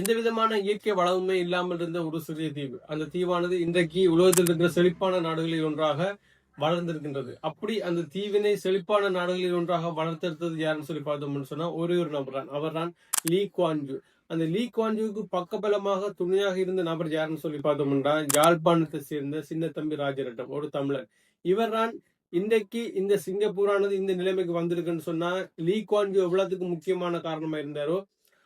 எந்த விதமான இயற்கை வளமுமே இல்லாமல் இருந்த ஒரு சிறிய தீவு. அந்த தீவானது இன்றைக்கு உலகத்தில் இருக்கிற செழிப்பான நாடுகளில் ஒன்றாக வளர்ந்திருக்கின்றது. அப்படி அந்த தீவினை செழிப்பான நாடுகளில் ஒன்றாக வளர்த்தெடுத்தது யாருன்னு சொல்லி பார்த்தோம்னு சொன்னா ஒரே ஒரு நபர் தான். அவர் தான் லீ குவான்ஜு அந்த லீ குவான்ஜுவுக்கு பக்கபலமாக துணையாக இருந்த நபர் யாருன்னு சொல்லி பார்த்தோம்னா யாழ்ப்பாணத்தை சேர்ந்த சின்ன தம்பி ராஜரட்டம் ஒரு தமிழர். இவர் தான் இன்றைக்கு இந்த சிங்கப்பூரானது இந்த நிலைமைக்கு வந்திருக்குன்னு சொன்னா லீ குவான்ஜு எவ்வளவுக்கு முக்கியமான காரணமா இருந்தாரோ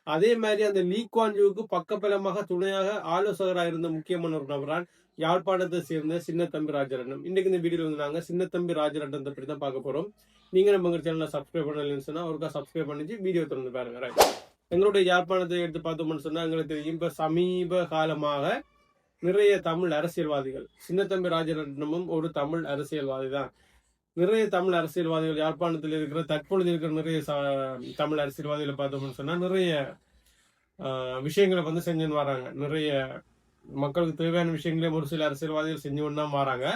அதே மாதிரி அந்த லீ குவான்ஜுவுக்கு பக்கபலமாக துணையாக ஆலோசகராக இருந்த முக்கியமான ஒரு நபரான் யாழ்ப்பாணத்தை சேர்ந்த சின்னத்தம்பி ராஜரட்னம். இன்னைக்கு இந்த வீடியோ வந்து நாங்கள் சின்னத்தம்பி ராஜரட்னத்தை பற்றி தான் பார்க்க போகிறோம் நீங்கள் நம்ம சேனலை சப்ஸ்கிரைப் பண்ணலன்னு சொன்னால் ஒருக்கா சப்ஸ்கிரைப் பண்ணிச்சு வீடியோ திறந்து பாருங்க எங்களுடைய யாழ்ப்பாணத்தை எடுத்து பார்த்தோம்னு சொன்னால் எங்களுக்கு தெரியும் இப்போ சமீப காலமாக நிறைய தமிழ் அரசியல்வாதிகள் சின்னத்தம்பி ராஜரட்னமும் ஒரு தமிழ் அரசியல்வாதி தான். நிறைய தமிழ் அரசியல்வாதிகள் யாழ்ப்பாணத்தில் இருக்கிற தற்பொழுது இருக்கிற நிறைய தமிழ் அரசியல்வாதிகளை பார்த்தோம்னு சொன்னா நிறைய விஷயங்களை வந்து செஞ்சுன்னு வராங்க. நிறைய மக்களுக்கு தேவையான விஷயங்களையும் ஒரு சில அரசியல்வாதிகள் செஞ்சு கொண்டு தான் வராங்க.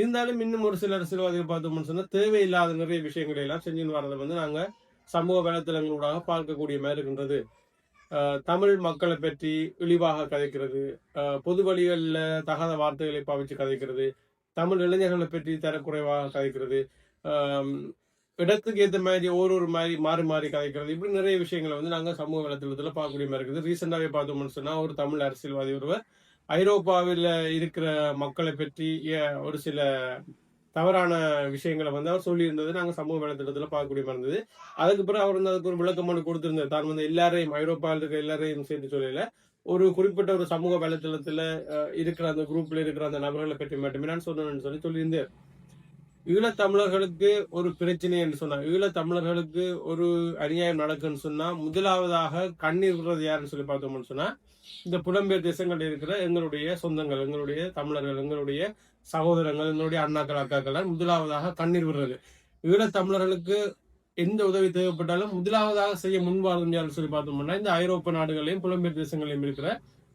இருந்தாலும் இன்னும் ஒரு சில அரசியல்வாதிகள் பார்த்தோம்னு சொன்னா தேவையில்லாத நிறைய விஷயங்களை எல்லாம் செஞ்சுன்னு வரதை வந்து நாங்க சமூக வலைத்தளங்களூடாக பார்க்கக்கூடிய மாதிரி இருக்கின்றது. தமிழ் மக்களை பற்றி இழிவாக கதைக்கிறது. பொது வழிகளில் தகாத வார்த்தைகளை பாவிச்சு கதைக்கிறது. தமிழ் இளைஞர்களை பற்றி தரக்குறைவாக கதைக்கிறது. இடத்துக்கு ஏற்ற மாதிரி ஒரு ஒரு மாதிரி மாறி மாறி கதைக்கிறது. இப்படி நிறைய விஷயங்களை வந்து நாங்கள் சமூக வலைத்தளத்தில் பார்க்கக்கூடிய மாதிரி இருக்குது. ரீசெண்டாகவே பார்த்தோம்னு சொன்னால் ஒரு தமிழ் அரசியல்வாதி ஒருவர் ஐரோப்பாவில் இருக்கிற மக்களை பற்றி ஏ- ஒரு சில தவறான விஷயங்களை வந்து அவர் சொல்லியிருந்தது. நாங்கள் சமூக வலைத்தளத்தில் பார்க்கக்கூடிய இருந்தது. அதுக்கு பிறகு அவர் வந்து அதுக்கு ஒரு விளக்கமான கொடுத்திருந்தார். தான் வந்து எல்லாரையும் ஐரோப்பாவில் இருக்கிற எல்லாரையும் சேர்த்து சொல்லல. ஒரு குறிப்பிட்ட ஒரு சமூக வலைத்தளத்தில் இருக்கிற அந்த குரூப்ல இருக்கிற அந்த நபர்களை பற்றி மட்டுமே நான் சொன்னேன்னு சொல்லி சொல்லியிருந்தேன். ஈழத்தமிழர்களுக்கு ஒரு பிரச்சனை என்று சொன்னா ஈழத்தமிழர்களுக்கு ஒரு அநியாயம் நடக்குன்னு சொன்னா முதலாவதாக கண்ணீர் விடுறது யாருன்னு சொல்லி பார்த்தோம்னு சொன்னா இந்த புலம்பெயர் தேசங்களில் இருக்கிற எங்களுடைய சொந்தங்கள் எங்களுடைய தமிழர்கள் எங்களுடைய சகோதரங்கள் என்னுடைய அண்ணாக்கள் அக்காக்கள் முதலாவதாக கண்ணீர் விடுறது. ஈழத்தமிழர்களுக்கு எந்த உதவி தேவைப்பட்டாலும் முதலாவதாக செய்ய முன்வாரும் யாருன்னு சொல்லி பார்த்தோம்னா இந்த ஐரோப்பிய நாடுகளையும் புலம்பெயர் தேசங்களையும் இருக்கிற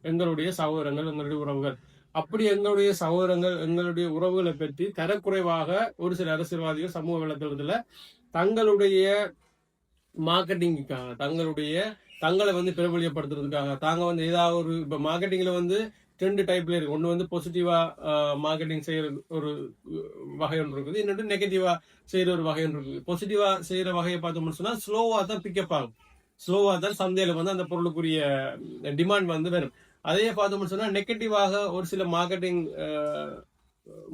எங்களுடைய சகோதரங்கள் எங்களுடைய உறவுகள். அப்படி எங்களுடைய சகோதரங்கள் எங்களுடைய உறவுகளை பற்றி தரக்குறைவாக ஒரு சில அரசியல்வாதிகள் சமூக வலைத்தளத்துல தங்களுடைய மார்க்கெட்டிங்குக்காக தங்களுடைய தங்களை வந்து பிரபலியப்படுத்துறதுக்காக தாங்க வந்து ஏதாவது ஒரு இப்போ மார்க்கெட்டிங்கில் வந்து ரெண்டு டைப்ல இருக்கு. ஒன்று வந்து பாசிட்டிவா மார்க்கெட்டிங் செய்யற ஒரு வகை ஒன்று இருக்குது. இன்னொன்று நெகட்டிவா செய்யற ஒரு வகை ஒன்று இருக்குது. பாசிட்டிவா செய்யற வகையை பார்த்தோம்னு சொன்னா ஸ்லோவா தான் பிக்கப் ஆகும். ஸ்லோவா தான் சந்தையில வந்து அந்த பொருளுக்குரிய டிமாண்ட் வந்து வரும். அதையே பார்த்தோம்னு சொன்னா நெகட்டிவாக ஒரு சில மார்க்கெட்டிங்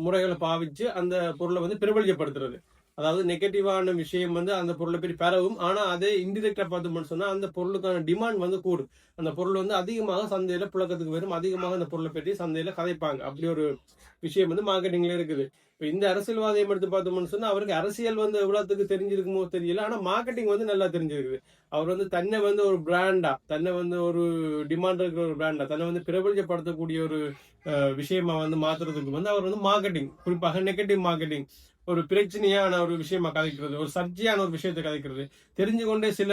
முறைகளை பாவிச்சு அந்த பொருளை வந்து பிரபலியப்படுத்துறது அதாவது நெகட்டிவான விஷயம் வந்து அந்த பொருளை பற்றி பரவும். ஆனால் அதே இன்டிரெக்டா பார்த்தோம்னு சொன்னால் அந்த பொருளுக்கான டிமாண்ட் வந்து கூடும் அந்த பொருள் வந்து அதிகமாக சந்தையில புழக்கத்துக்கு வரும். அதிகமாக அந்த பொருளை பற்றி சந்தையில கதைப்பாங்க. அப்படி ஒரு விஷயம் வந்து மார்க்கெட்டிங்ல இருக்குது. இப்போ இந்த அரசியல்வாதியம் எடுத்து பார்த்தோம்னு சொன்னால் அவருக்கு அரசியல் வந்து எவ்வளோத்துக்கு தெரிஞ்சிருக்குமோ தெரியல. ஆனால் மார்க்கெட்டிங் வந்து நல்லா தெரிஞ்சிருக்குது. அவர் வந்து தன்னை வந்து ஒரு பிராண்டா தன்னை வந்து ஒரு டிமாண்ட் இருக்கிற ஒரு பிராண்டா தன்னை வந்து பிரபலப்படுத்தக்கூடிய ஒரு விஷயமா வந்து மாத்துறதுக்கு வந்து அவர் வந்து மார்க்கெட்டிங் குறிப்பாக நெகட்டிவ் மார்க்கெட்டிங் ஒரு பிரச்சனையான ஒரு விஷயமா கதைக்கிறது ஒரு சர்ச்சையான ஒரு விஷயத்தை கதைக்கிறது. தெரிஞ்சு கொண்டே சில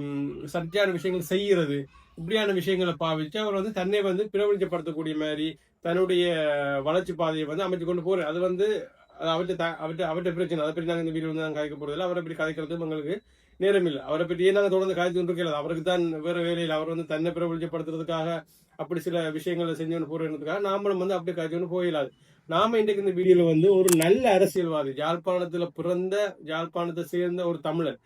ம், சர்ச்சையான விஷயங்கள் செய்கிறது. இப்படியான விஷயங்களை பாவிச்சு அவர் வந்து தன்னை வந்து பிரபலப்படுத்தக்கூடிய மாதிரி தன்னுடைய வளர்ச்சி பாதையை வந்து அமைச்சு கொண்டு போகிறார் அது வந்து அவர்கிட்ட த- அவர்கிட்ட அவர்கிட்ட பிரச்சனை. அதை பற்றி நாங்கள் இந்த வீடியோ வந்து நாங்கள் கதைக்க போறதில்ல. அவரை பற்றி கதைக்கிறது எங்களுக்கு நேரம் இல்லை அவரை பற்றியே நாங்கள் தொடர்ந்து கதைத்து கொண்டு இருக்கிறது அவருக்கு தான் வேற வேலையில் அவர் வந்து தன்னை பிரபலப்படுத்துறதுக்காக அப்படி சில விஷயங்களை செஞ்சு கொண்டு போறதுக்காக நாமளும் வந்து அப்படி கதைச்சு கொண்டு போயிடாது நாம இன்றைக்கு இந்த வீடியோல வந்து ஒரு நல்ல அரசியல்வாதி யாழ்ப்பாணத்துல பிறந்த யாழ்ப்பாணத்தை சேர்ந்த ஒரு தமிழர்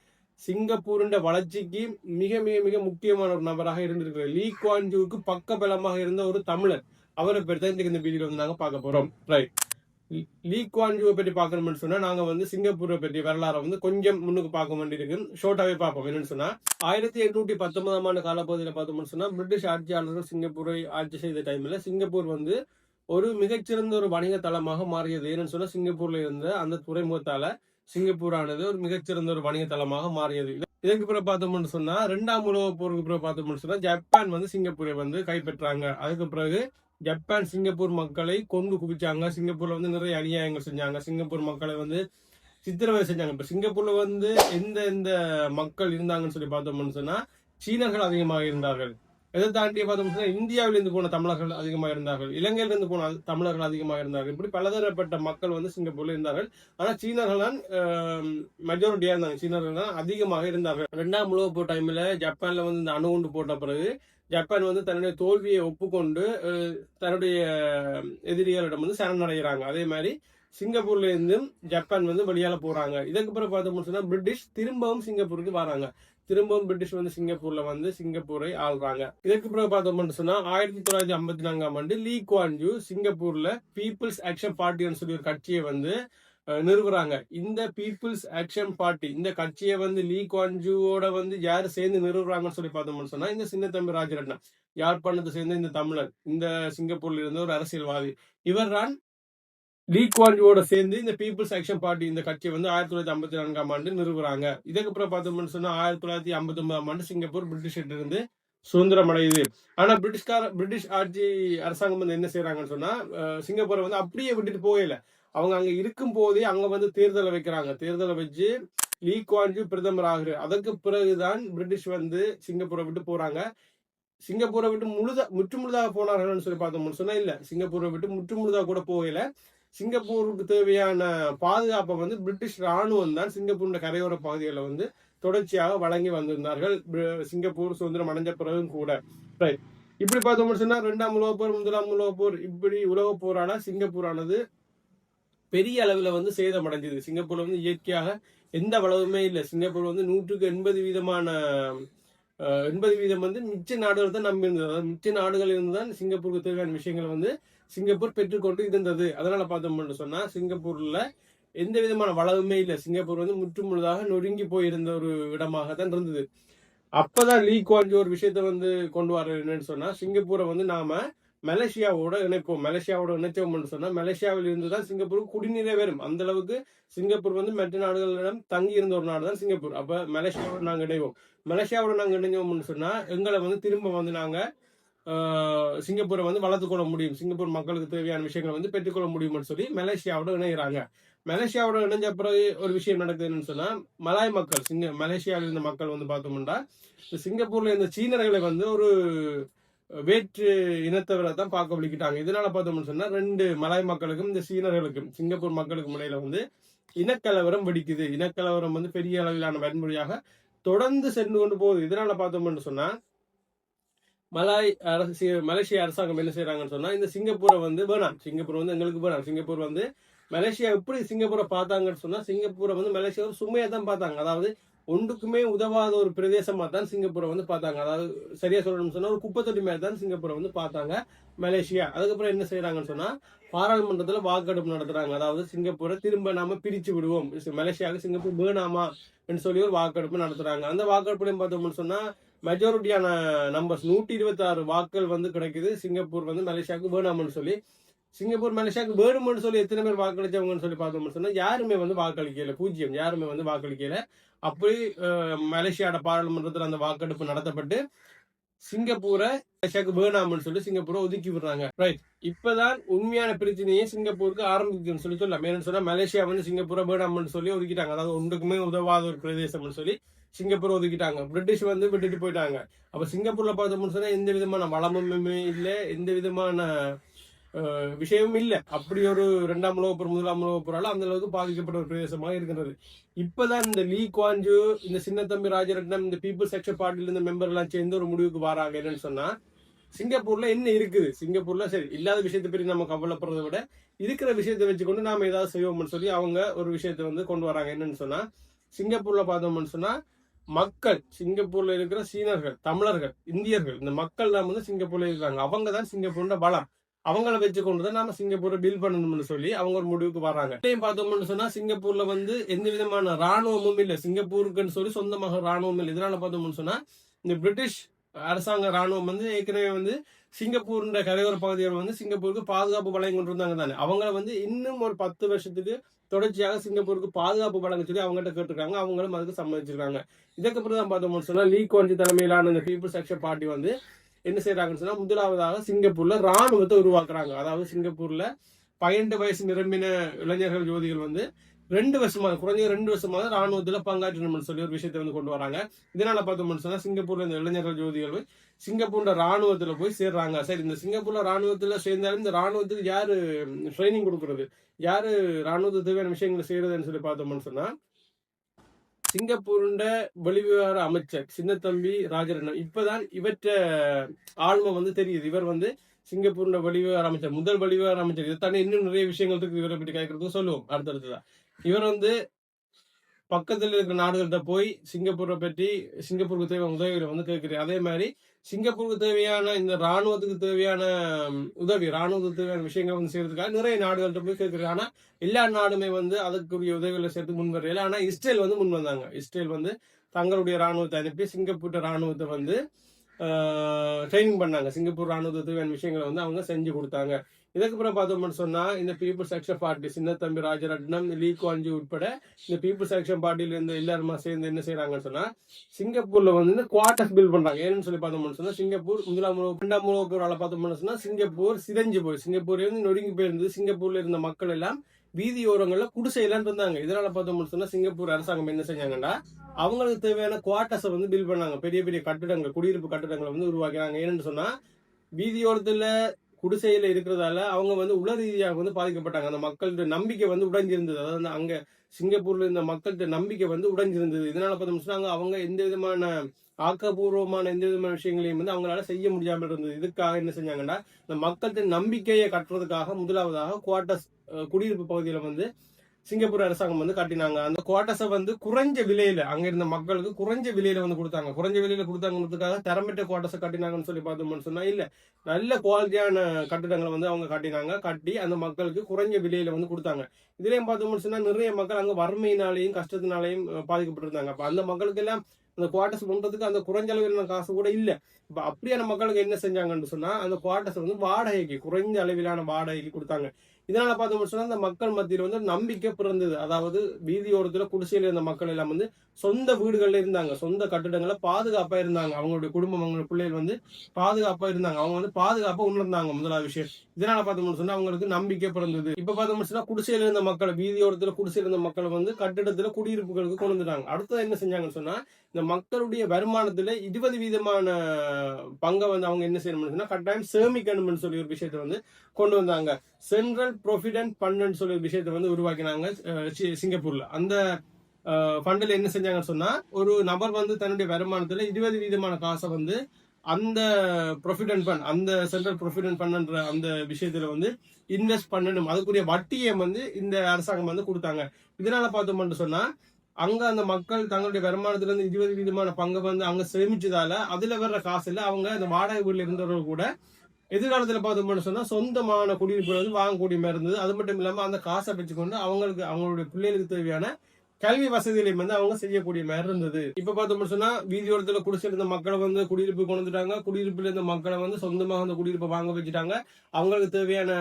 சிங்கப்பூரின் வளர்ச்சிக்கு மிக மிக மிக முக்கியமான ஒரு நபராக இருந்திருக்கிறார். லீ குவான்ஜூவுக்கு பக்கபலமாக இருந்த ஒரு தமிழர் அவரை பற்றி தான் இன்றைக்கு இந்த வீடியோல வந்து நாங்க பார்க்க போறோம். ரைட் லீ குவான்ஜூவை பற்றி பார்க்கணும்னு சொன்னா நாங்க வந்து சிங்கப்பூரை பற்றி வரலாறை வந்து கொஞ்சம் முன்னுக்கு பார்க்க வேண்டியிருக்கு. ஷோர்ட்டாவே பார்ப்போம். என்னன்னு சொன்னா ஆயிரத்தி எட்நூத்தி பத்தொன்பதாம் ஆண்டு காலப்பகுதியில் பார்த்தோம்னு சொன்னா பிரிட்டிஷ் ஆட்சியாளர்கள் சிங்கப்பூரை ஆட்சி செய்த டைம்ல சிங்கப்பூர் வந்து ஒரு மிகச்சிறந்த ஒரு வணிக தளமாக மாறியது. ஏன்னு சொன்னா சிங்கப்பூர்ல இருந்த அந்த துறைமுகத்தால சிங்கப்பூரானது ஒரு மிகச்சிறந்த ஒரு வணிக தளமாக மாறியது. இது- இதுக்கு பிறகு பார்த்தோம்னு சொன்னா ரெண்டாம் உலக போருக்கு பிறகு பார்த்தோம்னு சொன்னா ஜப்பான் வந்து சிங்கப்பூரை வந்து கைப்பற்றாங்க. அதுக்கு பிறகு ஜப்பான் சிங்கப்பூர் மக்களை கொண்டு குவிச்சாங்க. சிங்கப்பூர்ல வந்து நிறைய அநியாயங்கள் செஞ்சாங்க. சிங்கப்பூர் மக்களை வந்து சித்திரவதை செஞ்சாங்க. இப்ப சிங்கப்பூர்ல வந்து எந்த எந்த மக்கள் இருந்தாங்கன்னு சொல்லி பார்த்தோம்னு சொன்னா சீனர்கள் அதிகமாக இருந்தார்கள். எதை தாண்டி பார்த்தோம்னா இந்தியாவிலிருந்து போன தமிழர்கள் அதிகமாக இருந்தார்கள் இலங்கையிலிருந்து போன தமிழர்கள் அதிகமாக இருந்தார்கள் இப்படி பலதரப்பட்ட மக்கள் வந்து சிங்கப்பூர்ல இருந்தார்கள். ஆனால் சீனர்கள் தான் மெஜாரிட்டியா இருந்தாங்க. சீனர்கள் தான் அதிகமாக இருந்தார்கள். ரெண்டாம் உலக போர் டைம்ல ஜப்பான்ல வந்து இந்த அணுகுண்டு போட்ட பிறகு ஜப்பான் வந்து தன்னுடைய தோல்வியை ஒப்புக்கொண்டு தன்னுடைய எதிரிகளிடம் வந்து சரணடைகிறாங்க. அதே மாதிரி சிங்கப்பூர்ல இருந்து ஜப்பான் வந்து வெளியால போறாங்க. இதுக்கு பிறகு பார்த்தோம்னு சொன்னா பிரிட்டிஷ் திரும்பவும் சிங்கப்பூருக்கு வராங்க. திரும்பவும் பிரிட்டிஷ் வந்து சிங்கப்பூர்ல வந்து சிங்கப்பூரை ஆள்றாங்க. இதுக்கு பிறகு பார்த்தோம்னு சொன்னா ஆயிரத்தி தொள்ளாயிரத்தி ஐம்பத்தி நான்காம் ஆண்டு லீ குவான் சிங்கப்பூர்ல பீப்புள்ஸ் ஆக்ஷன் பார்ட்டின்னு சொல்லி ஒரு கட்சியை வந்து நிறுவுறாங்க. இந்த பீப்புள்ஸ் ஆக்ஷன் பார்ட்டி இந்த கட்சியை வந்து லீ குவான்ஜூவோட வந்து யார் சேர்ந்து நிறுவுறாங்கன்னு சொல்லி பார்த்தோம்னு சொன்னா இந்த சின்ன தம்பி ராஜரட்னம். யாழ்ப்பாணத்தை சேர்ந்த இந்த தமிழர் இந்த சிங்கப்பூர்ல இருந்த ஒரு அரசியல்வாதி. இவர்தான் லீ குவான் சேர்ந்து இந்த பீப்புள்ஸ் ஆக்ஷன் பார்ட்டி இந்த கட்சியை வந்து ஆயிரத்தி தொள்ளாயிரத்தி ஐம்பத்தி நான்காம் ஆண்டு நிறுவுறாங்க. இதுக்கப்புறம் பார்த்தோம்னு சொன்னா ஆயிரத்தி தொள்ளாயிரத்தி ஐம்பத்தி ஒன்பதாம் ஆண்டு சிங்கப்பூர் பிரிட்டிஷ் இருந்து சுதந்திரம் அடையுது ஆனா பிரிட்டிஷ்கார பிரிட்டிஷ் ஆட்சி அரசாங்கம் வந்து என்ன செய்யறாங்கன்னு சொன்னா சிங்கப்பூரை வந்து அப்படியே விட்டுட்டு போகல. அவங்க அங்க இருக்கும் போதே அங்க வந்து தேர்தலை வைக்கிறாங்க. தேர்தலை வச்சு லீ குவான் பிரதமர் ஆகுது அதற்கு பிறகுதான் பிரிட்டிஷ் வந்து சிங்கப்பூரை விட்டு போறாங்க. சிங்கப்பூரை விட்டு முழுதா முற்று முழுதாக போனார்கள்னு சொல்லி பார்த்தோம்னு சொன்னா இல்ல. சிங்கப்பூரை விட்டு முற்று முழுதாக கூட போகல. சிங்கப்பூருக்கு தேவையான பாதுகாப்பை வந்து பிரிட்டிஷ் ராணுவம் தான் சிங்கப்பூருடைய கரையோர பகுதிகளில் வந்து தொடர்ச்சியாக வழங்கி வந்திருந்தார்கள். சிங்கப்பூர் சுதந்திரம் அடைஞ்ச பிறகும் கூட. ரைட் இப்படி பார்த்தோம்னு சொன்னால் ரெண்டாம் உலகப் போர் முதலாம் உலகப் போர் இப்படி உலகப் போரால சிங்கப்பூரானது பெரிய அளவில் வந்து சேதம் அடைஞ்சது வந்து இயற்கையாக எந்த வளவுமே இல்லை. சிங்கப்பூர் வந்து நூற்றுக்கு எண்பது வீதமான எண்பது வீதம் வந்து மிச்ச நாடுகள் தான் நம்பி இருந்தது மிச்ச நாடுகள் இருந்து தான் சிங்கப்பூருக்கு தேவையான விஷயங்களை வந்து சிங்கப்பூர் பெற்றுக்கொண்டு இருந்தது. அதனால பார்த்தோம்னு சொன்னா சிங்கப்பூர்ல எந்த விதமான வளவுமே இல்லை. சிங்கப்பூர் வந்து முற்று முழுதாக நொறுங்கி போயிருந்த ஒரு இடமாக தான் இருந்தது. அப்பதான் லீ குவாஞ்சி ஒரு விஷயத்த வந்து கொண்டு வர என்னன்னு சொன்னா சிங்கப்பூரை வந்து நாம மலேசியாவோட இணைப்போம். மலேசியாவோட இணைச்சோம்னு சொன்னா மலேசியாவில் இருந்து தான் சிங்கப்பூருக்கு குடிநீரே வரும். அந்த அளவுக்கு சிங்கப்பூர் வந்து மற்ற நாடுகளிடம் தங்கி இருந்த ஒரு நாடு தான் சிங்கப்பூர். அப்ப மலேசியாவோட நாங்க இணைவோம். மலேசியாவோட நாங்க இணைஞ்சோம்னு சொன்னா எங்களை வந்து திரும்ப வந்து நாங்க சிங்கப்பூரை வந்து வளர்த்துக்கொள்ள முடியும். சிங்கப்பூர் மக்களுக்கு தேவையான விஷயங்களை வந்து பெற்றுக்கொள்ள முடியும்னு சொல்லி மலேசியாவோட இணைகிறாங்க மலேசியாவோட இணைஞ்ச பிறகு ஒரு விஷயம் நடக்குதுன்னு சொன்னா மலாய் மக்கள் சிங்க மலேசியாவில் இருந்த மக்கள் வந்து பார்த்தோம்னா சிங்கப்பூர்ல இருந்த சீனர்களை வந்து ஒரு வேற்று இனத்தவரை தான் பார்க்க வலிக்கிட்டாங்க இதனால பார்த்தோம்னு சொன்னா ரெண்டு மலாய் மக்களுக்கும் இந்த சீனர்களுக்கும் சிங்கப்பூர் மக்களுக்கும் இடையில வந்து இனக்கலவரம் வெடிக்குது. இனக்கலவரம் வந்து பெரிய அளவிலான வன்முறையாக தொடர்ந்து சென்று கொண்டு போகுது. இதனால பார்த்தோம்னு சொன்னா மலாய் அரசு மலேசிய அரசாங்கம் என்ன செய்யறாங்கன்னு சொன்னா இந்த சிங்கப்பூரை வந்து வேணாம் சிங்கப்பூர் வந்து எங்களுக்கு வேணாம் சிங்கப்பூர் வந்து மலேசியா எப்படி சிங்கப்பூரை பார்த்தாங்கன்னு சொன்னா சிங்கப்பூரை வந்து மலேசியா ஒரு சுமையா தான் பார்த்தாங்க. அதாவது ஒன்றுக்குமே உதவாத ஒரு பிரதேசமா தான் சிங்கப்பூரை வந்து பார்த்தாங்க. அதாவது சரியா சொல்லணும்னு சொன்னா ஒரு குப்பத்தொட்டி மாதிரி தான் சிங்கப்பூரை வந்து பார்த்தாங்க மலேசியா. அதுக்கப்புறம் என்ன செய்யறாங்கன்னு சொன்னா பாராளுமன்றத்துல வாக்கெடுப்பு நடத்துறாங்க. அதாவது சிங்கப்பூரை திரும்ப நாம பிரிச்சு விடுவோம். மலேசியாவுக்கு சிங்கப்பூர் வேணாமா அப்படின்னு சொல்லி ஒரு வாக்கெடுப்பு நடத்துறாங்க. அந்த வாக்கெடுப்புலையும் பார்த்தோம்னு சொன்னா மெஜாரிட்டியான நம்பர்ஸ் நூற்றி இருபத்தி ஆறு வாக்கள் வந்து கிடைக்குது. சிங்கப்பூர் வந்து மலேசியாவுக்கு வேணாம்னு சொல்லி. சிங்கப்பூர் மலேசியாவுக்கு வேணும்னு சொல்லி எத்தனை பேர் வாக்களிச்சவங்கன்னு சொல்லி பார்த்தோம்னு சொன்னா யாருமே வந்து வாக்களிக்கல. பூஜ்ஜியம். யாருமே வந்து வாக்களிக்கல. அப்படி அஹ், மலேசியாவோட பாராளுமன்றத்தில் அந்த வாக்கெடுப்பு நடத்தப்பட்டு சிங்கப்பூரை மலேசியாவுக்கு வேணாம்னு சொல்லி சிங்கப்பூரை ஒதுக்கி விடுறாங்க. ரைட் இப்பதான் உண்மையான பிரச்சனையே சிங்கப்பூருக்கு ஆரம்பிக்குதுன்னு சொல்லி சொல்லலாம். ஏன்னு சொன்னா மலேசியா வந்து சிங்கப்பூரை வேணாம்னு சொல்லி ஒதுக்கிட்டாங்க. அதாவது ஒன்றுக்குமே உதவாத ஒரு பிரதேசம்னு சொல்லி சிங்கப்பூர் ஒதுக்கிட்டாங்க. பிரிட்டிஷ் வந்து விட்டுட்டு போயிட்டாங்க. அப்ப சிங்கப்பூர்ல பார்த்தோம்னு சொன்னா எந்த விதமான வளமுமே இல்லை எந்த விதமான விஷயமும் இல்லை. அப்படி ஒரு ரெண்டாம் உலக போர் முதலாம் உலக போரால அந்த அளவுக்கு பாதிக்கப்பட்ட ஒரு பிரதேசமாக இருக்கின்றது. இப்பதான் இந்த லீ குவாஞ்சு இந்த சின்னத்தம்பி ராஜரட்னம் இந்த பீப்புள்ஸ் செக்ஷன் பார்ட்டில இருந்த மெம்பர் எல்லாம் சேர்ந்து ஒரு முடிவுக்கு வராங்க. என்னன்னு சொன்னா சிங்கப்பூர்ல என்ன இருக்குது? சிங்கப்பூர்ல சரி இல்லாத விஷயத்தை பற்றி நம்ம கவலைப்படுறதை விட இருக்கிற விஷயத்தை வச்சுக்கொண்டு நாம ஏதாவது செய்வோம்னு சொல்லி அவங்க ஒரு விஷயத்தை வந்து கொண்டு வராங்க. என்னன்னு சொன்னா சிங்கப்பூர்ல பார்த்தோம்னு சொன்னா மக்கள் சிங்கப்பூர்ல இருக்கிற சீனர்கள் தமிழர்கள் இந்தியர்கள் இந்த மக்கள் தான் வந்து சிங்கப்பூர்ல இருக்காங்க. அவங்க தான் சிங்கப்பூர்ல பலம். அவங்கள வச்சு கொண்டு தான் நாம சிங்கப்பூரை பில் பண்ணணும்னு சொல்லி அவங்க ஒரு முடிவுக்கு வராங்க. இதையும் பார்த்தோம்னு சொன்னா சிங்கப்பூர்ல வந்து எந்த விதமான ராணுவமும் இல்லை. சிங்கப்பூருக்குன்னு சொல்லி சொந்தமாக ராணுவம் இல்லை. இதனால பார்த்தோம்னு சொன்னா இந்த பிரிட்டிஷ் அரசாங்க ராணுவம் வந்து ஏற்கனவே வந்து சிங்கப்பூர்ன்ற கரையோர பகுதிகள் வந்து சிங்கப்பூருக்கு பாதுகாப்பு வழங்கி கொண்டு வந்தாங்க தானே அவங்கள வந்து இன்னும் ஒரு பத்து வருஷத்துக்கு தொடர்ச்சியாக சிங்கப்பூருக்கு பாதுகாப்பு வழங்க சொல்லி அவங்ககிட்ட கேட்டிருக்காங்க. அவங்களும் அதுக்கு சம்மதிச்சிருக்காங்க. இதுக்கப்புறம் தான் பார்த்தோம்னு சொன்னால் லீ குவான்ஜி தலைமையிலான இந்த பீப்புள்ஸ் ஆக்ஷன் பார்ட்டி வந்து என்ன செய்யறாங்கன்னு சொன்னால் முதலாவதாக சிங்கப்பூர்ல ராணுவத்தை உருவாக்குறாங்க. அதாவது சிங்கப்பூர்ல பன்னெண்டு வயசு நிரம்பின இளைஞர்கள் ஜோதிகள் வந்து ரெண்டு வருஷமா குறைஞ்ச ரெண்டு வருஷமாக ராணுவத்தில் பங்காற்றணும்னு சொல்லி ஒரு விஷயத்தை வந்து கொண்டு வராங்க. இதனால பார்த்தோம்னு சொன்னால் சிங்கப்பூர்ல இந்த இளைஞர்கள் ஜோதிகள் போய் சிங்கப்பூர்ல ராணுவத்தில் போய் சேர்றாங்க. சரி இந்த சிங்கப்பூர்ல ராணுவத்தில் சேர்ந்தாலும் இந்த ராணுவத்துக்கு யாரு ட்ரைனிங் கொடுக்கறது? யாரு ராணுவத்துக்கு தேவையான விஷயங்களை செய்யறதுன்னு சொல்லி பார்த்தோம்னு சொன்னால் சிங்கப்பூருண்ட வெளிவிவகார அமைச்சர் சின்னத்தம்பி ராஜரண்ணன். இப்பதான் இவற்ற ஆழ்மை வந்து தெரியுது. இவர் வந்து சிங்கப்பூருண்ட வெளிவிவகார அமைச்சர் முதல் வெளிவிவகார அமைச்சர். இதைத்தானே இன்னும் நிறைய விஷயங்கள் இருக்கு. இவரை பற்றி கேட்கறதுக்கு சொல்லுவோம். அடுத்தடுத்ததான் இவர் வந்து பக்கத்தில் இருக்கிற நாடுகள்கிட்ட போய் சிங்கப்பூரை பற்றி சிங்கப்பூருக்கு தேவையான உதவிகளை வந்து கேட்கிறேன் அதே மாதிரி சிங்கப்பூருக்கு தேவையான இந்த ராணுவத்துக்கு தேவையான உதவி ராணுவத்துக்கு தேவையான விஷயங்கள் வந்து செய்யறதுக்காக நிறைய நாடுகள்கிட்ட போய் கேட்கிறேன் ஆனால் எல்லா நாடுமே வந்து அதுக்குரிய உதவிகளை சேர்த்து முன் வரல ஆனால் இஸ்ரேல் வந்து முன் வந்தாங்க. இஸ்ரேல் வந்து தங்களுடைய ராணுவத்தை அனுப்பி சிங்கப்பூர் ராணுவத்தை வந்து ட்ரைனிங் பண்ணாங்க. சிங்கப்பூர் ராணுவத்துக்கு தேவையான விஷயங்களை வந்து அவங்க செஞ்சு கொடுத்தாங்க. இதுக்கப்புறம் பார்த்தோம்னு சொன்னா இந்த People's Action Party Sinnathamby Rajaratnam Lee குவான்ஜி உட்பட இந்த பீப்புள்ஸ் ஆக்ஷன் பார்ட்டியில இருந்து எல்லாருமா சேர்ந்து என்ன செய்யறாங்கன்னு சொன்னா சிங்கப்பூர்ல வந்து குவார்டர்ஸ் பில் பண்றாங்க. ஏன்னு சொல்லி பார்த்தோம்னு சொன்னா சிங்கப்பூர் முதலாம் உலக இரண்டாம் உலக போரால பார்த்தோம்னு சொன்னா சிங்கப்பூர் சிதைஞ்சு போய் சிங்கப்பூர்ல இருந்து நொறுங்கி போயிருந்தது. சிங்கப்பூர்ல இருந்த மக்கள் எல்லாம் வீதியோரங்கள்ல குடிசையெல்லாம் இருந்தாங்க இதனால பார்த்தோம்னு சொன்னா சிங்கப்பூர் அரசாங்கம் என்ன செஞ்சாங்கன்னா அவங்களுக்கு தேவையான குவார்டர்ஸை வந்து பில் பண்ணாங்க. பெரிய பெரிய கட்டிடங்கள் குடியிருப்பு கட்டிடங்களை வந்து உருவாக்கினாங்க. ஏன்னு சொன்னா வீதியோரத்துல குடிசையில இருக்கிறதால அவங்க வந்து உள ரீதியாக வந்து பாதிக்கப்பட்டாங்க. அந்த மக்கள்கிட்ட நம்பிக்கை வந்து உடைஞ்சிருந்தது. அதாவது வந்து அங்க சிங்கப்பூர்ல இருந்த மக்கள்கிட்ட நம்பிக்கை வந்து உடைஞ்சிருந்தது. இதனால பார்த்தோம்னு அவங்க எந்த விதமான ஆக்கப்பூர்வமான எந்த விதமான விஷயங்களையும் வந்து அவங்களால செய்ய முடியாமல் இருந்தது. இதுக்காக என்ன செஞ்சாங்கன்னா இந்த மக்கள்கிட்ட நம்பிக்கையை கட்டுறதுக்காக முதலாவதாக குவார்டர்ஸ் குடியிருப்பு பகுதியில வந்து சிங்கப்பூர் அரசாங்கம் வந்து கட்டினாங்க. அந்த குவார்டர்ஸை வந்து குறைஞ்ச விலையில அங்க இருந்த மக்களுக்கு குறைஞ்ச விலையில வந்து கொடுத்தாங்க. குறைஞ்ச விலையில கொடுத்தாங்கிறதுக்காக தரமிட்ட குவார்டர்ஸை கட்டினாங்கன்னு சொல்லி பார்த்தோம்னு சொன்னா இல்ல. நல்ல குவாலிட்டியான கட்டிடங்களை வந்து அவங்க கட்டினாங்க. கட்டி அந்த மக்களுக்கு குறைஞ்ச விலையில வந்து கொடுத்தாங்க. இதுலயும் பார்த்தோம்னு சொன்னா நிறைய மக்கள் அங்க வறுமையினாலையும் கஷ்டத்தினாலையும் பாதிக்கப்பட்டிருந்தாங்க. அப்ப அந்த மக்களுக்கு எல்லாம் அந்த குவார்டர்ஸ் பண்றதுக்கு அந்த குறைஞ்ச அளவிலான காசு கூட இல்ல. இப்ப அப்படியான மக்களுக்கு என்ன செஞ்சாங்கன்னு சொன்னா அந்த குவார்டர்ஸ் வந்து வாடகைக்கு குறைஞ்ச அளவிலான வாடகைக்கு கொடுத்தாங்க. இதனால பார்த்து சொன்னா அந்த மக்கள் மத்தியில் வந்து நம்பிக்கை பிறந்தது. அதாவது வீதியோரத்துல குடிசையில் இருந்த மக்கள் எல்லாம் வந்து சொந்த வீடுகள்ல இருந்தாங்க. சொந்த கட்டிடங்களை பாதுகாப்பா இருந்தாங்க. அவங்களுடைய குடும்பம் அவங்களுடைய பிள்ளைகள் வந்து பாதுகாப்பா இருந்தாங்க. அவங்க வந்து பாதுகாப்பா உணர்ந்தாங்க முதலாவது விஷயம். இதனால பார்த்தோம்னு சொன்னா அவங்களுக்கு நம்பிக்கை பிறந்தது. இப்ப பார்த்தோம்னு சொன்னா குடிசையில் இருந்த மக்கள் வீதியோரத்துல குடிசையில் இருந்த மக்கள் வந்து கட்டிடத்துல குடியிருப்புகளுக்கு கொண்டு வந்துட்டாங்க. அடுத்தது என்ன செஞ்சாங்கன்னு சொன்னா இந்த மக்களுடைய வருமானத்துல இருபது வீதமான பங்கை வந்து அவங்க என்ன செய்யணும்னு சொன்னா கட்டாயம் சேமிக்கணும்னு சொல்லி ஒரு விஷயத்த வந்து கொண்டு வந்தாங்க. சென்ட்ரல் ப்ரொவிடென்ட் ஃபண்ட்னு சொல்லி ஒரு விஷயத்தை வந்து உருவாக்கினாங்க சி- சிங்கப்பூர்ல. அந்த ஃபண்டில் என்ன செஞ்சாங்கன்னு சொன்னா ஒரு நபர் வந்து தன்னுடைய வருமானத்துல இருபது வீதமான காசை வந்து அந்த ப்ரொஃபிடென்ட் ஃபண்ட் அந்த சென்ட்ரல் ப்ரொஃபிடன்ட் ஃபண்ட்ன்ற அந்த விஷயத்துல வந்து இன்வெஸ்ட் பண்ணணும். அதுக்குரிய வட்டியை வந்து இந்த அரசாங்கம் வந்து கொடுத்தாங்க. இதனால பார்த்தோம்னு சொன்னா அங்க அந்த மக்கள் தங்களுடைய வருமானத்துல இருந்து இருபது விதமான பங்கு வந்து அங்க சேமிச்சதால அதுல வர்ற காசுல அவங்க அந்த வாடகை வீட்டில் இருந்தவர்கள் கூட எதிர்காலத்துல பார்த்தோம்னு சொன்னா சொந்தமான குடியிருப்புகள் வந்து வாங்கக்கூடிய மாதிரி இருந்தது. அது மட்டும் இல்லாம அந்த காசை வச்சுக்கொண்டு அவங்களுக்கு அவங்களுடைய பிள்ளைகளுக்கு தேவையான கல்வி வசதிகளையும் வந்து அவங்க செய்யக்கூடிய மாதிரி இருந்தது. இப்ப பார்த்தோம்னு சொன்னா வீதியோரத்துல குடிசையில் இருந்த மக்களை வந்து குடியிருப்பு கொண்டு வந்துட்டாங்க. குடியிருப்புல இருந்த மக்களை வந்து சொந்தமாக அந்த குடியிருப்பை வாங்க வச்சுட்டாங்க. அவங்களுக்கு தேவையான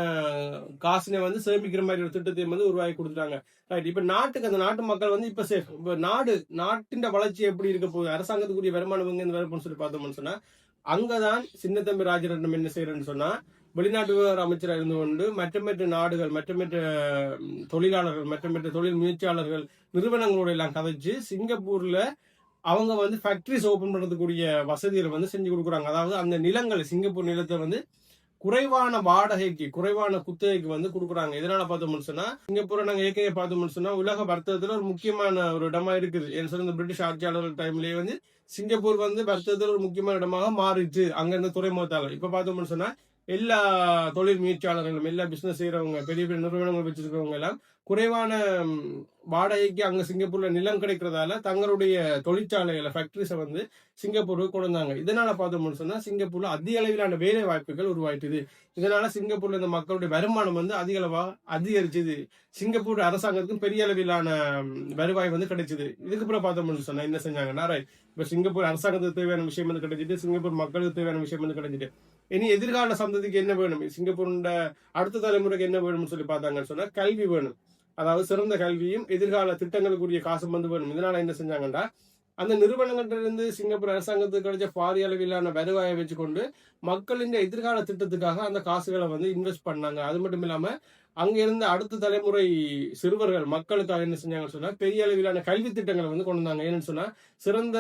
காசினை வந்து சேமிக்கிற மாதிரி ஒரு திட்டத்தையும் வந்து உருவாக்கி கொடுத்துட்டாங்க. ரைட் இப்ப நாட்டுக்கு அந்த நாட்டு மக்கள் வந்து இப்ப சேஃப். இப்ப நாடு நாட்டின் வளர்ச்சி எப்படி இருக்க போகுது? அரசாங்கத்துக்குரிய வருமானம் எங்க இருந்து வரப்போன்னு சொல்லி பார்த்தோம்னு சொன்னா அங்கதான் சின்னத்தம்பி ராஜரட்னம் என்ன செய்யறேன்னு சொன்னா வெளிநாட்டு விவகார அமைச்சராக இருந்து கொண்டு மற்ற மற்ற நாடுகள் மற்ற மற்ற தொழிலாளர்கள் மற்ற மற்ற தொழில் முயற்சியாளர்கள் நிறுவனங்களோட எல்லாம் கதைச்சு சிங்கப்பூர்ல அவங்க வந்து ஃபேக்டரிஸ் ஓபன் பண்ணுறதுக்குரிய வசதிகளை வந்து செஞ்சு கொடுக்குறாங்க. அதாவது அந்த நிலங்கள் சிங்கப்பூர் நிலத்தை வந்து குறைவான வாடகைக்கு குறைவான குத்தகைக்கு வந்து கொடுக்குறாங்க. இதனால பார்த்தோம்னு சொன்னா சிங்கப்பூரை நாங்கள் ஏற்கனவே பார்த்தோம்னு சொன்னா உலக வர்த்தகத்தில் ஒரு முக்கியமான ஒரு இடமா இருக்குது. ஏன்னு சொன்னா இந்த பிரிட்டிஷ் ஆட்சியாளர்கள் டைம்லயே வந்து சிங்கப்பூர் வந்து வர்த்தகத்தில் ஒரு முக்கியமான இடமாக மாறிச்சு அங்கிருந்து துறைமுகத்தால். இப்போ பார்த்தோம்னு சொன்னா எல்லா தொழில் முயற்சியாளர்களும் எல்லா பிசினஸ் செய்யறவங்க பெரிய பெரிய நிறுவனங்கள் வச்சிருக்கவங்க எல்லாம் குறைவான வாடகைக்கு அங்க சிங்கப்பூர்ல நிலம் கிடைக்கிறதால தங்களுடைய தொழிற்சாலைகளை ஃபேக்டரிஸை வந்து சிங்கப்பூருக்கு கொண்டு வந்தாங்க. இதனால பார்த்தோம்னு சொன்னா சிங்கப்பூர்ல அதிக அளவிலான வேலை வாய்ப்புகள் உருவாயிட்டுது. இதனால சிங்கப்பூர்ல இந்த மக்களுடைய வருமானம் வந்து அதிக அளவா அதிகரிச்சுது. சிங்கப்பூர் அரசாங்கத்துக்கும் பெரிய அளவிலான வருவாய் வந்து கிடைச்சது. இதுக்கு அப்புறம் பார்த்தோம்னு சொன்னா என்ன செஞ்சாங்கன்னா ரைட் இப்ப சிங்கப்பூர் அரசாங்கத்துக்கு தேவையான விஷயம் வந்து கிடைச்சிட்டு சிங்கப்பூர் மக்களுக்கு தேவையான விஷயம் வந்து கிடைச்சிட்டு. இனி எதிர்கால சந்ததிக்கு என்ன வேணும்? சிங்கப்பூரோட அடுத்த தலைமுறைக்கு என்ன வேணும்னு சொல்லி பார்த்தாங்கன்னு சொன்னா கல்வி வேணும். அதாவது சிறந்த கல்வியும் எதிர்கால திட்டங்களுக்குரிய காசும் வந்து வேணும். இதனால என்ன செஞ்சாங்கன்னா அந்த நிறுவனங்கள்ட்ட இருந்து சிங்கப்பூர் அரசாங்கத்துக்கு கிடைச்ச பாரிய அளவிலான வருவாயை வச்சுக்கொண்டு மக்களின் எதிர்கால திட்டத்துக்காக அந்த காசுகளை வந்து இன்வெஸ்ட் பண்ணாங்க. அது மட்டும் இல்லாமல் அங்க இருந்த அடுத்த தலைமுறை சிறுவர்கள் மக்களுக்காக என்ன செஞ்சாங்கன்னு சொன்னா பெரிய அளவிலான கல்வி திட்டங்களை வந்து கொண்டு வந்தாங்க. என்னன்னு சொன்னா சிறந்த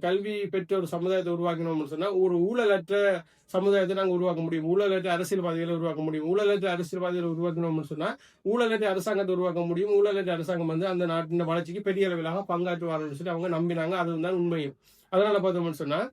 கல்வி பெற்ற ஒரு சமுதாயத்தை உருவாக்கணும்னு சொன்னா ஒரு ஊழலற்ற சமுதாயத்தை நாங்கள் உருவாக்க முடியும். ஊழலற்ற அரசியல்வாதிகளை உருவாக்க முடியும். ஊழலற்ற அரசியல்வாதிகளை உருவாக்கணும்னு சொன்னா ஊழலற்ற அரசாங்கத்தை உருவாக்க முடியும். ஊழலற்ற அரசாங்கம் வந்து அந்த நாட்டின் வளர்ச்சிக்கு பெரிய அளவிலாக பங்காற்றுவார்கள் சொல்லி அவங்க நம்பினாங்க. அதுதான் உண்மையும். அதனால பார்த்தோம்னு சொன்னா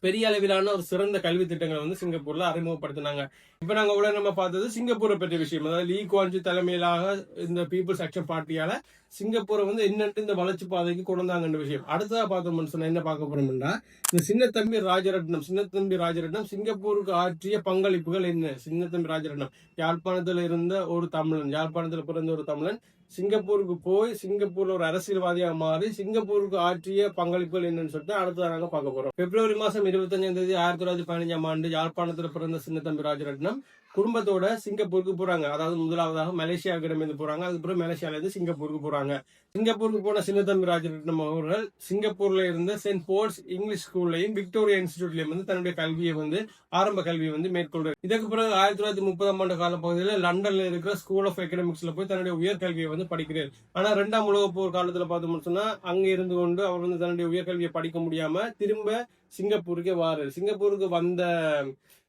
பெரிய அளவிலான ஒரு சிறந்த கல்வி திட்டங்களை வந்து சிங்கப்பூர்ல அறிமுகப்படுத்தினாங்க. இப்ப நாங்க உள்ள நம்ம பார்த்தது சிங்கப்பூரை பற்றிய விஷயம். அதாவது லீ குவான்ஜி தலைமையிலாக இந்த பீப்புள்ஸ் ஆக்ஷன் பார்ட்டியால சிங்கப்பூரை வந்து என்னட்டு இந்த வளர்ச்சி பாதைக்கு கொண்டாங்கன்ற விஷயம். அடுத்ததா பார்த்தோம்னு சொன்னா என்ன பார்க்க போறோம்னா இந்த சின்னத்தம்பி ராஜரட்னம் சின்னத்தம்பி ராஜரட்னம் சிங்கப்பூருக்கு ஆற்றிய பங்களிப்புகள் என்ன? சின்னத்தம்பி ராஜரட்னம் யாழ்ப்பாணத்துல இருந்த ஒரு தமிழன் யாழ்ப்பாணத்துல பிறந்த ஒரு தமிழன் சிங்கப்பூருக்கு போய் சிங்கப்பூர்ல ஒரு அரசியல்வாதியாக மாறி சிங்கப்பூருக்கு ஆற்றிய பங்களிப்புகள் என்னன்னு சொல்லிட்டு அடுத்ததாக நாங்கள் பார்க்க போறோம். பிப்ரவரி மாசம் இருபத்தஞ்சாம் தேதி ஆயிரத்தி தொள்ளாயிரத்தி பதினஞ்சாம் ஆண்டு யாழ்ப்பாணத்துல பிறந்த சின்னத்தம்பி ராஜரட்னம் குடும்பத்தோட சிங்கப்பூருக்கு போறாங்க. அதாவது முதலாவதாக மலேசியாவுக்கு இருந்து போறாங்க. அதுக்கப்புறம் மலேசியால இருந்து சிங்கப்பூருக்கு போறாங்க. சிங்கப்பூருக்கு போன சின்னத்தம்பி ராஜரட்னம் அவர்கள் சிங்கப்பூர்ல இருந்த சென்ட் போல்ஸ் இங்கிலீஷ் ஸ்கூல்லையும் விக்டோரியா இன்ஸ்டியூட்லயும் வந்து தன்னுடைய கல்வியை வந்து ஆரம்ப கல்வியை வந்து மேற்கொள்றாரு. இதற்கு பிறகு ஆயிரத்தி தொள்ளாயிரத்தி முப்பதாம் ஆண்டு கால பகுதியில் லண்டன்ல இருக்கிற ஸ்கூல் ஆஃப் எக்கனாமிக்ஸ்ல போய் தன்னுடைய உயர்கல்வியை வந்து படிக்கிறார். ஆனா ரெண்டாம் உலக போர் காலத்துல பார்த்தோம்னு சொன்னா அங்க இருந்து கொண்டு அவர் வந்து தன்னுடைய உயர்கல்வியை படிக்க முடியாம திரும்ப சிங்கப்பூருக்கே வாரு சிங்கப்பூருக்கு வந்த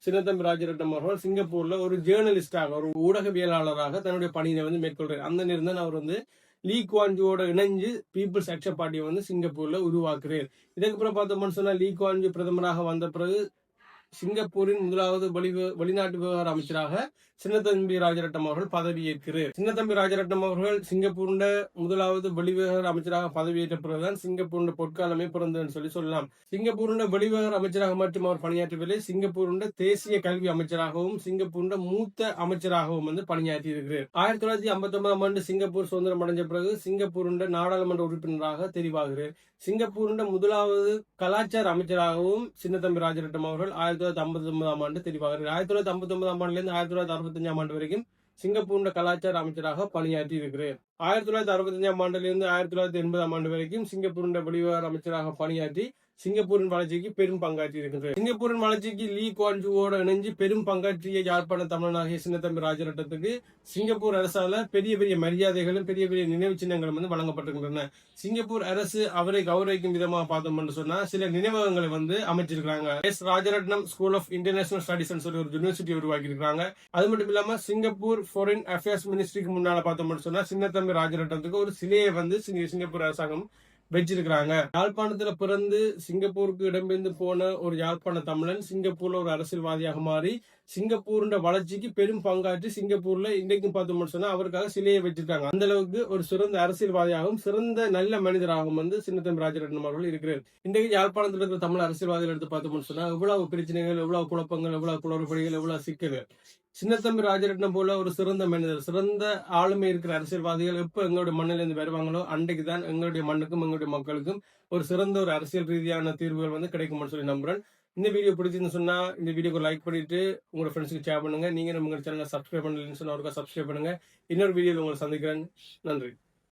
சின்னத்தம்பி ராஜரட்னம் அவர்கள் சிங்கப்பூர்ல ஒரு ஜேர்னலிஸ்டாக ஒரு ஊடகவியலாளராக தன்னுடைய பணியை வந்து மேற்கொள்றாரு. அந்த நேரம் தான் அவர் வந்து லீ குவான்ஜுவோட இணைஞ்சு பீப்புள்ஸ் ஆக்ஷன் பார்ட்டியை வந்து சிங்கப்பூர்ல உருவாக்குறார் இதுக்கு அப்புறம் பார்த்தோம்னு சொன்னா லீ குவான்ஜு பிரதமராக வந்த பிறகு சிங்கப்பூரின் முதலாவது வெளி வெளிநாட்டு விவகார அமைச்சராக சின்னத்தம்பி ராஜரட்னம் அவர்கள் பதவியேற்கிறார். சின்னத்தம்பி ராஜரட்னம் அவர்கள் சிங்கப்பூரின் முதலாவது வெளிவிவகார அமைச்சராக பதவியேற்ற பிறகுதான் சிங்கப்பூரின் பொற்காலமே பிறந்ததுன்னு சொல்லி சொல்லலாம். சிங்கப்பூரின் வெளிவிவகார அமைச்சராக மட்டும் அவர் பணியாற்றவில்லை. சிங்கப்பூரின் தேசிய கல்வி அமைச்சராகவும் சிங்கப்பூரின் மூத்த அமைச்சராகவும் வந்து பணியாற்றி இருக்கிறார் ஆயிரத்தி தொள்ளாயிரத்தி ஐம்பத்தி ஒன்பதாம் ஆண்டு சிங்கப்பூர் சுதந்திரம் அடைஞ்ச பிறகு சிங்கப்பூரின் நாடாளுமன்ற உறுப்பினராக தெரிவாகிறார். சிங்கப்பூரின் முதலாவது கலாச்சார அமைச்சராகவும் சின்னத்தம்பி ராஜரட்னம் அவர்கள் ஆயிரத்தி தொள்ளாயிரத்தி ஐம்பத்தி ஒன்பதாம் ஆண்டு தெரிவாகிறார். ஆயிரத்தி தொள்ளாயிரத்தி ஐம்பத்தி ஒன்பதாம் ஆண்டுல இருந்து ஆயிரத்தி தொள்ளாயிரத்தி அறுபத்தஞ்சாம் ஆண்டு வரைக்கும் சிங்கப்பூரின் கலாச்சார அமைச்சராக பணியாற்றி இருக்கிறார் ஆயிரத்தி தொள்ளாயிரத்தி அறுபத்தஞ்சாம் ஆண்டிலிருந்து ஆயிரத்தி தொள்ளாயிரத்தி எண்பதாம் ஆண்டு வரைக்கும் சிங்கப்பூரின் வெளிவிவகார அமைச்சராக பணியாற்றி சிங்கப்பூரின் வளர்ச்சிக்கு பெரும் பங்காற்றி இருக்கின்றது. சிங்கப்பூரின் வளர்ச்சிக்கு லீ குவான்ஜுவோட இணைஞ்சு பெரும் பங்காற்றிய யாழ்ப்பாண தமிழனாகிய சின்னத்தம்பி ராஜரட்டத்துக்கு சிங்கப்பூர் அரசால பெரிய பெரிய மரியாதைகளும் பெரிய பெரிய நினைவு சின்னங்களும் வந்து வழங்கப்பட்டிருக்கின்றன. சிங்கப்பூர் அரசு அவரை கௌரவிக்கும் விதமாக பார்த்தோம் என்று சொன்னா சில நினைவகங்களை வந்து அமைச்சிருக்காங்க S Rajaratnam school of international studies சொல்லி ஒரு யூனிவர்சிட்டி உருவாக்கி இருக்காங்க அது மட்டும் இல்லாம சிங்கப்பூர் ஃபாரின் அஃபேர்ஸ் மினிஸ்ட்ரிக்கு முன்னால பார்த்தோம்னு சொன்னா சின்னத்தம்பி ராஜரட்னத்துக்கு ஒரு சிலையை வந்து சிங்கப்பூர் அரசாங்கம் வச்சிருக்கிறாங்க. யாழ்ப்பாணத்துல பிறந்து சிங்கப்பூருக்கு இடம்பெயர்ந்து போன ஒரு யாழ்ப்பாண தமிழன் சிங்கப்பூர்ல ஒரு அரசியல்வாதியாக மாறி சிங்கப்பூருண்ட வளர்ச்சிக்கு பெரும் பங்காற்றி சிங்கப்பூர்ல இன்றைக்கும் பார்த்தோம்னு சொன்னா அவருக்காக சிலையை வச்சிருக்காங்க. அந்த அளவுக்கு ஒரு சிறந்த அரசியல்வாதியாகவும் சிறந்த நல்ல மனிதராகவும் வந்து சின்னத்தம்பி ராஜரட்னம் அவர்கள் இருக்கிறார். இன்றைக்கு யாழ்ப்பாணத்தில் இருக்கிற தமிழ் அரசியல்வாதிகள் எடுத்து பார்த்தோம்னு சொன்னா எவ்வளவு பிரச்சனைகள் எவ்வளவு குழப்பங்கள் எவ்வளவு குளறுபடிகள் எவ்வளவு சிக்கல்கள். சின்னத்தம்பி ராஜரட்னம் போல ஒரு சிறந்த மனிதர் சிறந்த ஆளுமை இருக்கிற அரசியல்வாதிகள் எப்ப எங்களுடைய மண்ணிலிருந்து வருவாங்களோ அன்றைக்கு தான் எங்களுடைய மண்ணுக்கும் எங்களுடைய மக்களுக்கும் ஒரு சிறந்த ஒரு அரசியல் ரீதியான தீர்வுகள் வந்து கிடைக்கும்னு சொல்லி நம்புறேன். இந்த வீடியோ பிடிச்சிருந்து சொன்னா இந்த வீடியோக்கு லைக் பண்ணிட்டு உங்களோட ஃப்ரெண்ட்ஸுக்கு ஷேர் பண்ணுங்க. நீங்க நம்ம சேனலை சப்ஸ்கிரைப் பண்ணலன்னு சொன்னா ஒருக்கா சப்ஸ்கிரைப் பண்ணுங்க. இன்னொரு வீடியோவில் உங்களை சந்திக்கிறேன். நன்றி.